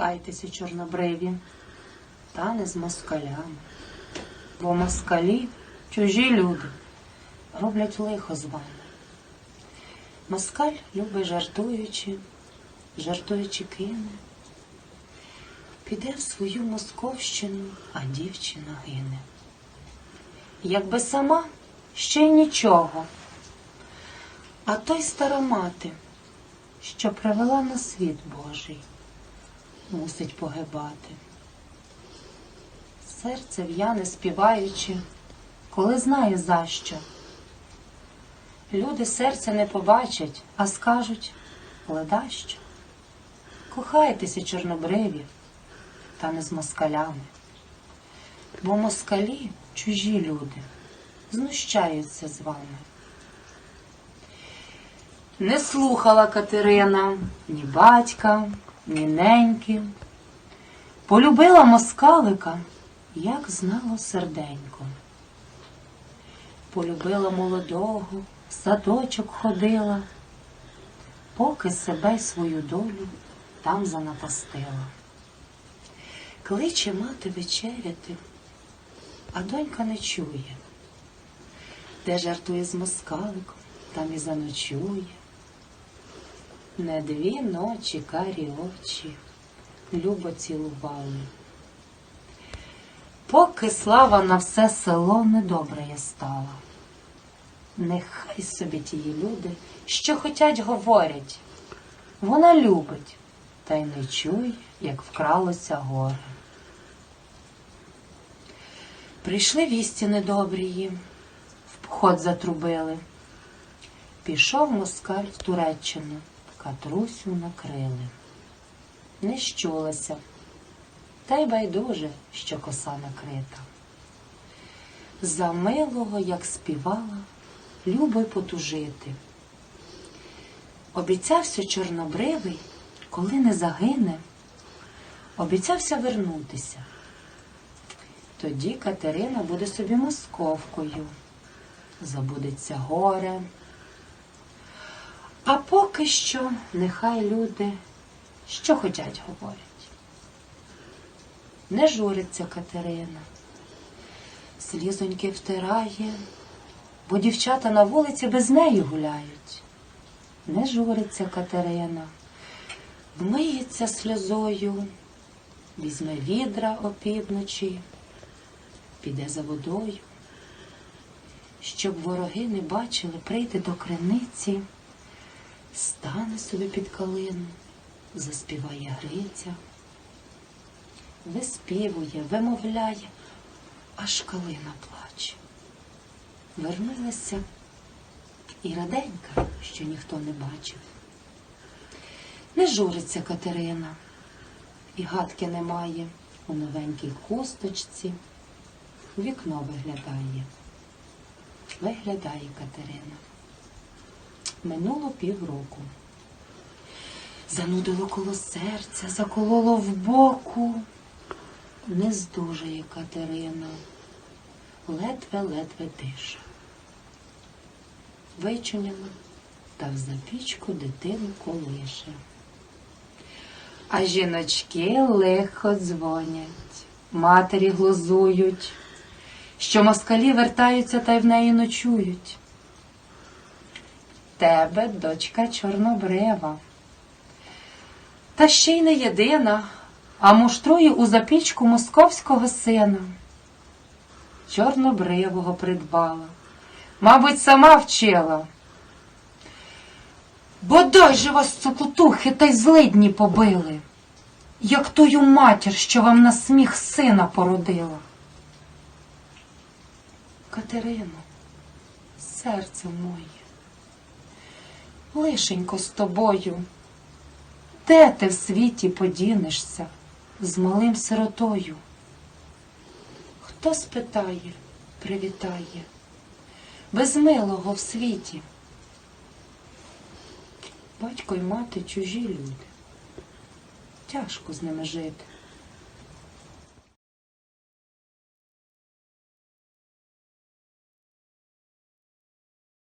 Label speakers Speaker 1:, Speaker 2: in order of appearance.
Speaker 1: Кохайтеся, чорнобриві, та не з москалями. Бо москалі чужі люди роблять лихо з вами. Москаль любить жартуючи, жартуючи кине. Піде в свою московщину, а дівчина гине. Якби сама ще й нічого. А той стара мати, що привела на світ Божий, мусить погибати. Серце в'яне співаючи, коли знає за що. Люди серця не побачать, а скажуть ледащо. Кохайтеся, чорнобриві, та не з москалями. Бо москалі чужі люди знущаються з вами. Не слухала Катерина ні батька, ні неньки. Полюбила москалика, як знало серденько. Полюбила молодого, в садочок ходила, поки себе й свою долю там занапастила. Кличе мати вечеряти, а донька не чує. Де жартує з москаликом, там і заночує. Не дві ночі карі очі любо цілували. Поки слава на все село недобре я стала. Нехай собі тії люди, що хотять говорять. Вона любить, та й не чує, як вкралося горе. Прийшли вісті недобрії, в поход затрубили. Пішов москаль в Туреччину, Катрусю накрили. Не щулася, та й байдуже, що коса накрита. За милого, як співала, любо й потужити. Обіцявся чорнобривий, коли не загине, обіцявся вернутися. Тоді Катерина буде собі московкою, забудеться горе. А поки що нехай люди що хотять говорять. Не журиться Катерина, слізоньки втирає, бо дівчата на вулиці без неї гуляють. Не журиться Катерина, вмиється сльозою, візьме відра опівночі, піде за водою. Щоб вороги не бачили, прийде до криниці, стане собі під калину, заспіває Гриця, виспівує, вимовляє, аж калина плаче. Вернулася і раденька, що ніхто не бачив. Не журиться Катерина, і гадки немає у новенькій хусточці, вікно виглядає. Виглядає Катерина. Минуло півроку. Занудило коло серця, закололо в боку. Не здужає Катерина, ледве-ледве дише. Вичуняла та в запічку дитину колише. А жіночки лихо дзвонять, матері глузують, що москалі вертаються та й в неї ночують. Тебе, дочка чорнобрева, та ще й не єдина, а муштрує у запічку московського сина. Чорнобривого придбала, мабуть, сама вчила. Бодай же вас цокотухи та й злидні побили, як тою матір, що вам на сміх сина породила. Катерино, серце моє, лишенько з тобою, де ти в світі подінешся з малим сиротою? Хто спитає, привітає, без милого в світі? Батько й мати чужі люди. Тяжко з ними жити.